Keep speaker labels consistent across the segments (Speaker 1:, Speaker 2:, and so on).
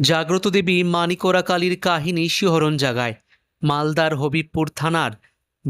Speaker 1: জাগ্রত দেবী মানিকোরা কালীর কাহিনী শিহরণ জাগায়। মালদার হবিবপুর থানার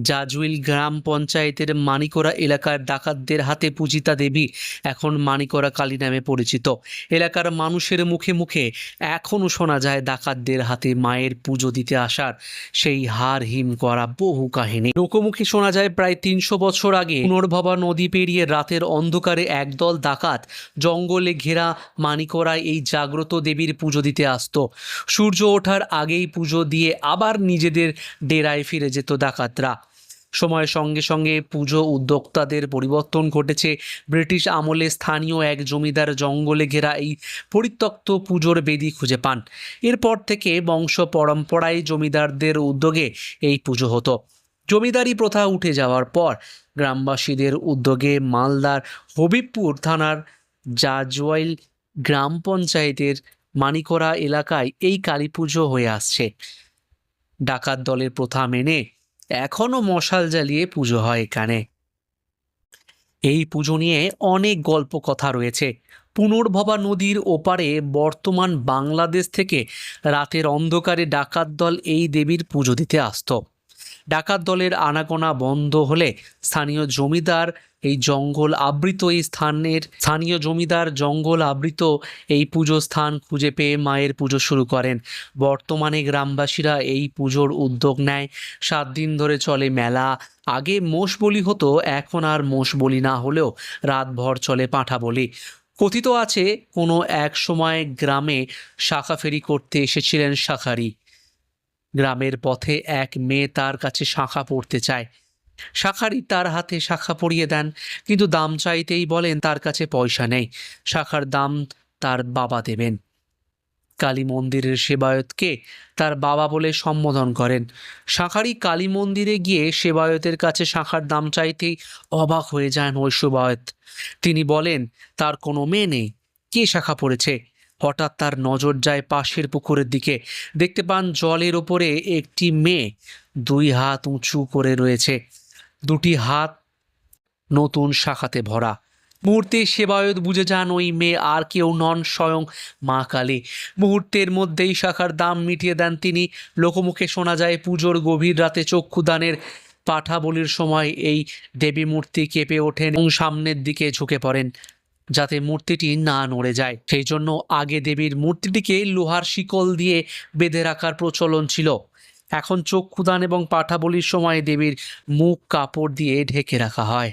Speaker 1: জাজুইল গ্রাম পঞ্চায়েতের মানিকোরা এলাকার ডাকাতদের হাতে পূজিতা দেবী এখন মানিকোরা কালী নামে পরিচিত। এলাকার মানুষের মুখে মুখে এখনও শোনা যায় ডাকাতদের হাতে মায়ের পুজো দিতে আসার সেই হার হিম করা বহু কাহিনী। লোকমুখে শোনা যায় প্রায় তিনশো বছর আগে পুনর্ভবা নদী পেরিয়ে রাতের অন্ধকারে একদল ডাকাত জঙ্গলে ঘেরা মানিকরায় এই জাগ্রত দেবীর পুজো দিতে আসতো। সূর্য ওঠার আগেই পুজো দিয়ে আবার নিজেদের ডেরায় ফিরে যেত ডাকাতরা। সময়ের সঙ্গে সঙ্গে পুজো উদ্যোক্তাদের পরিবর্তন ঘটেছে। ব্রিটিশ আমলে স্থানীয় এক জমিদার জঙ্গলে ঘেরা এই পরিত্যক্ত পুজোর বেদি খুঁজে পান। এরপর থেকে বংশ পরম্পরায় জমিদারদের উদ্যোগে এই পুজো হতো। জমিদারি প্রথা উঠে যাওয়ার পর গ্রামবাসীদের উদ্যোগে মালদার হবিবপুর থানার জাজওয়াইল গ্রাম পঞ্চায়েতের মানিকরা এলাকায় এই কালী পুজো হয়ে আসছে। ডাকাত দলের প্রথা মেনে এখনও মশাল জ্বালিয়ে পুজো হয় এখানে। এই পুজো নিয়ে অনেক গল্প কথা রয়েছে। পুনর্ভবা নদীর ওপারে বর্তমান বাংলাদেশ থেকে রাতের অন্ধকারে ডাকাত দল এই দেবীর পুজো দিতে আসত। ডাকাত দলের আনাগোনা বন্ধ হলে স্থানীয় জমিদার এই জঙ্গল আবৃত, এই স্থানের স্থানীয় জমিদার জঙ্গল আবৃত, এই পুজো স্থান খুঁজে পেয়ে মায়ের পুজো শুরু করেন। বর্তমানে গ্রামবাসীরা এই পুজোর উদ্যোগ নেয়। সাত দিন ধরে চলে মেলা। আগে মোষ বলি হতো, এখন আর মোষ বলি না হলেও রাতভর চলে পাঁঠা বলি কথিত আছে, কোনো এক সময় গ্রামে শাখা ফেরি করতে এসেছিলেন শাখারি। গ্রামের পথে এক মেয়ে তার কাছে শাখা পড়তে চায়। শাখারি তার হাতে শাখা পরিয়ে দেন, কিন্তু দাম চাইতেই বলেন তার কাছে পয়সা নেই। শাখার দাম তার বাবা দেবেন। কালী মন্দিরের সেবায়তকে তার বাবা বলে সম্বোধন করেন। শাখারি কালী মন্দিরে গিয়ে সেবায়তের কাছে শাখার দাম চাইতেই অবাক হয়ে যান ওই সেবায়ত তিনি বলেন, তার কোনো মেয়ে নেই। কে শাখা পড়েছে? হঠাৎ তার নজর যায় পাশের পুকুরের দিকে। দেখতে পান জলের ওপরে একটি মেয়ে দুই হাত উঁচু করে রয়েছে। দুটি হাত নতুন শাখাতে ভরা। মুহূর্তে সেবায়ত বুঝে যান ওই মেয়ে আর কেউ নন, স্বয়ং মা কালী। মুহূর্তের মধ্যেই শাখার দাম মিটিয়ে দেন তিনি। লোকমুখে শোনা যায়, পুজোর গভীর রাতে চক্ষুদানের পাঠা বলির সময় এই দেবী মূর্তি কেঁপে ওঠেন এবং সামনের দিকে ঝুঁকে পড়েন, যাতে মূর্তিটি না নড়ে যায়। সেই জন্য আগে দেবীর মূর্তিটিকে লোহার শিকল দিয়ে বেঁধে রাখার প্রচলন ছিল। এখন চক্ষুদান এবং পাঠাবলির সময় দেবীর মুখ কাপড় দিয়ে ঢেকে রাখা হয়।